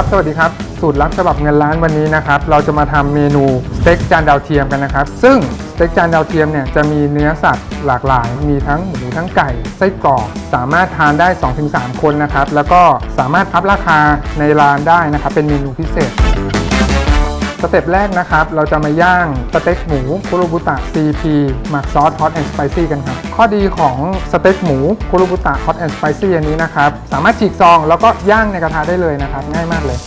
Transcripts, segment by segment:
ครับ สวัสดีครับ สูตรลับฉบับเงินล้านวันนี้นะครับ เราจะมาทำเมนูสเต็กจานดาวเทียมกันนะครับ ซึ่งสเต็กจานดาวเทียมเนี่ยจะมีเนื้อสัตว์หลากหลาย มีทั้งหมูทั้งไก่ ไส้กรอก สามารถทานได้ 2-3 คนนะครับ แล้วก็สามารถอัพราคาในร้านได้นะครับ เป็นเมนูพิเศษ สเต็ปแรกนะครับ เราจะมาย่างสเต็กหมูคุโรบุตะ CP หมักซอสฮอตแอนด์สไปซี่กันครับ ข้อดีของสเต็กหมูคุโรบุตะฮอตแอนด์สไปซี่อันนี้นะครับ สามารถฉีกซองแล้วก็ย่างในกระทะได้เลยนะครับ ง่ายมากเลย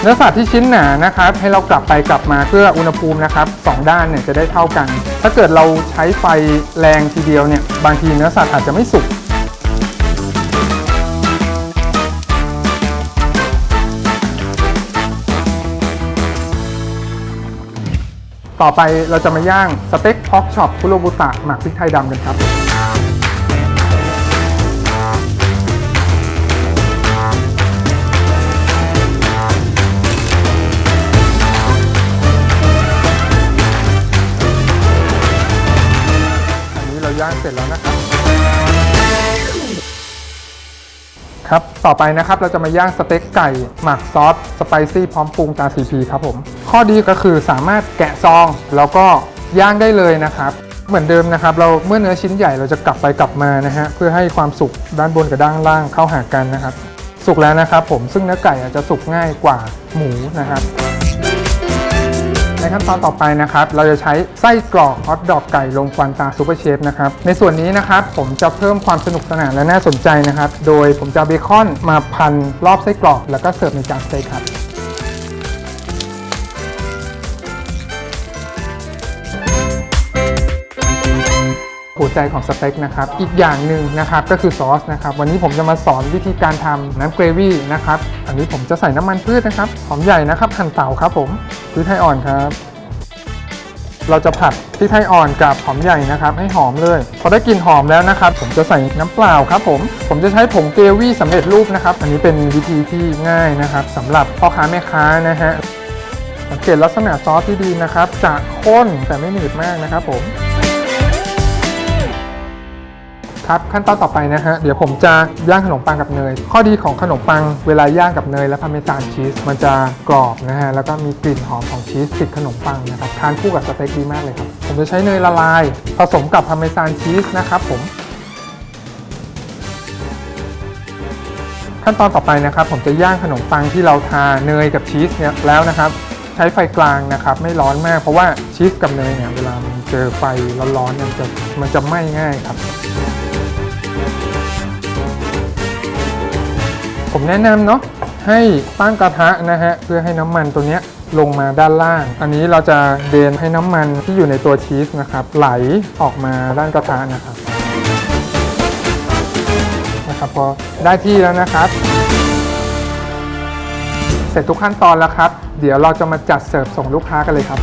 เนื้อสัตว์ที่ชิ้นหนานะครับ ให้เรากลับไปกลับมาเพื่ออุณหภูมินะครับสองด้านเนี่ยจะได้เท่ากัน ถ้าเกิดเราใช้ไฟแรงทีเดียวเนี่ยบางทีเนื้อสัตว์อาจจะไม่สุก ต่อไปเราจะมาย่างสเต็กพอกช็อปคุโรบุตะหมักพริกไทยดำกันครับ อันนี้เราย่างเสร็จแล้วนะครับ ครับต่อไปนะครับเราจะมาย่างสเต็กไก่หมักซอสสไปซี่พร้อมปรุงตาซีพีครับผม ข้อดีก็คือสามารถแกะซอง แล้วก็ย่างได้เลยนะครับ เหมือนเดิมนะครับ เราเมื่อเนื้อชิ้นใหญ่เราจะกลับไปกลับมานะฮะเพื่อให้ความสุกด้านบนกับด้านล่างเข้าหากันนะครับ สุกแล้วนะครับผมซึ่งเนื้อไก่อาจจะสุกง่ายกว่าหมูนะครับ ในขั้นตอนต่อไปนะครับ เราจะใช้ไส้กรอกฮอทดอกไก่ลงควันตาซูเปอร์เชฟนะครับ ในส่วนนี้นะครับผมจะเพิ่มความสนุกสนานและน่าสนใจนะครับ โดยผมจะเบคอนมาพันรอบไส้กรอก แล้วก็เสิร์ฟในจานสเต็กครับ หัวใจของสเต็กนะครับ อีกอย่างหนึ่งนะครับก็คือซอสนะครับ วันนี้ผมจะมาสอนวิธีการทำน้ำเกรวี่นะครับ อันนี้ผมจะใส่น้ำมันพืชนะครับ หอมใหญ่นะครับหั่นเตาครับผมพริกไทยอ่อนครับ เราจะผัดพริกไทยอ่อนกับหอมใหญ่นะครับ ให้หอมเลย พอได้กลิ่นหอมแล้วนะครับ ผมจะใส่น้ำเปล่าครับผม ผมจะใช้ผงเกรวี่สำเร็จรูปนะครับ อันนี้เป็นวิธีที่ง่ายนะครับสำหรับพ่อค้าแม่ค้านะฮะสังเกตลักษณะซอสที่ดีนะครับ จะข้นแต่ไม่หนืดมากนะครับผม ครับขั้นตอนต่อไปนะฮะเดี๋ยวผมจะย่างขนมปังกับเนย ข้อดีของขนมปังเวลาย่างกับเนยและพาเมซานชีสมันจะกรอบนะฮะแล้วก็มีกลิ่นหอมของชีสติดขนมปังนะครับทานคู่กับสเต็กดีมากเลยครับผมจะใช้เนยละลาย ผสมกับพาเมซานชีสนะครับผมขั้นตอนต่อไปนะครับผมจะย่างขนมปังที่เราทาเนยกับชีสเนี่ยแล้วนะครับ ใช้ไฟกลางนะครับไม่ร้อนมากเพราะว่าชีสกับเนยเนี่ยเวลามันเจอไฟร้อนๆเนี่ยมันจะมันจะไหม้ง่ายครับ ผมแนะนำเนาะให้ตั้งกระทะนะฮะเพื่อให้น้ำมันตัวเนี้ยลงมาด้านล่าง อันนี้เราจะเดนให้น้ำมันที่อยู่ในตัวชีสนะครับไหลออกมาด้านกระทะนะครับนะครับพอได้ที่แล้วนะครับ เสร็จทุกขั้นตอนแล้วครับ เดี๋ยวเราจะมาจัดเสิร์ฟส่งลูกค้ากันเลยครับ